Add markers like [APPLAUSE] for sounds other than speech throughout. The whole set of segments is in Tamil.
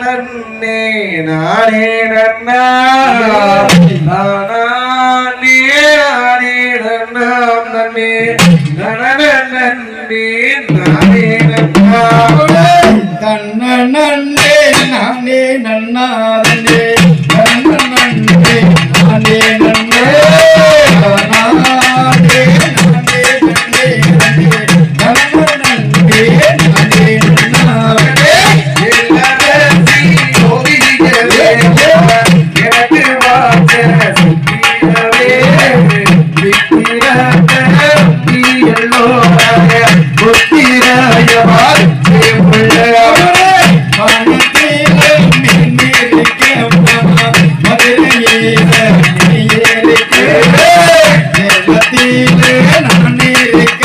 நன்னே நானே நன்னா. புத்திராயவார் உள்ளவரே மனத்திலே நின்றிருக்க மதுரையிலே நின்றிருக்க நான் இருக்க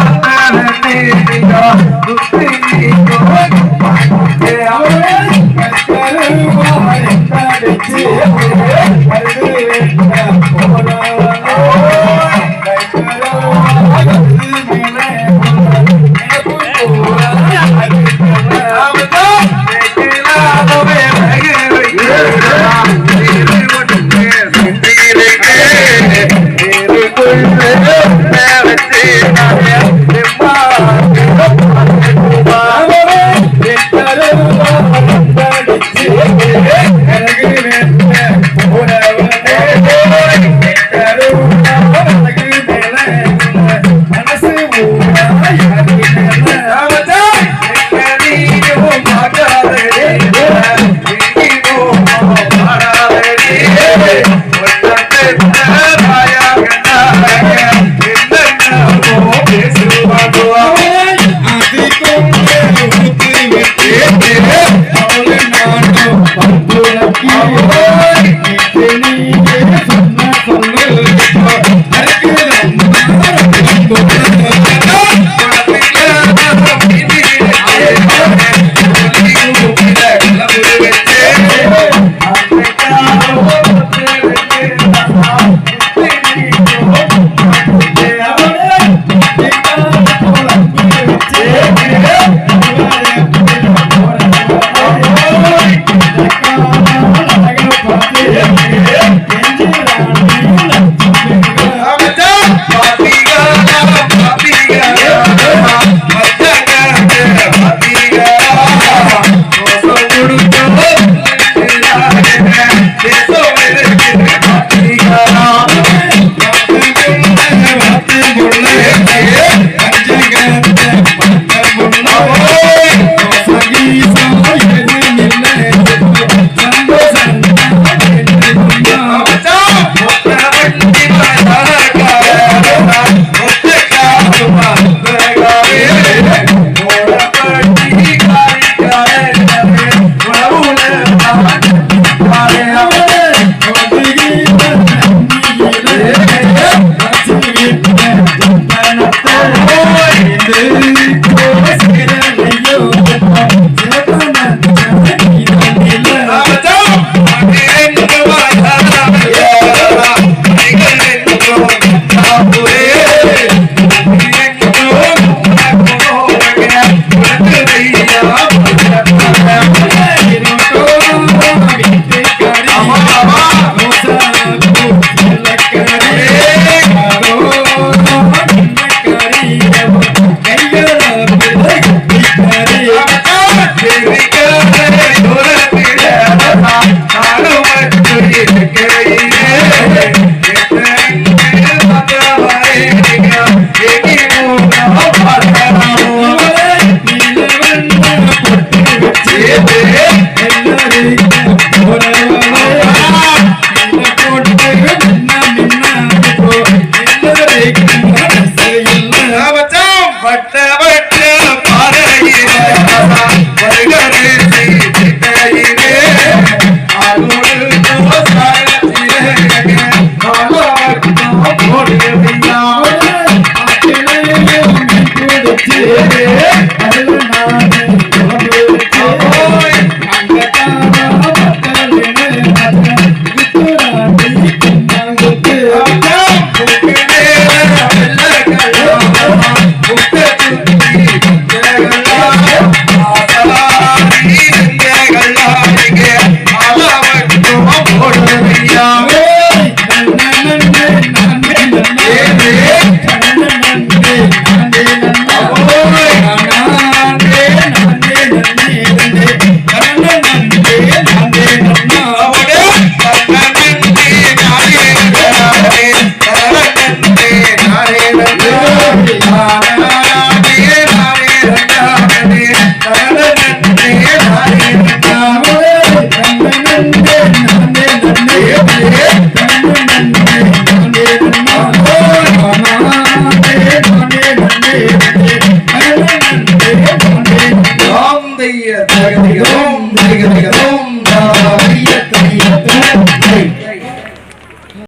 Yeah. [LAUGHS]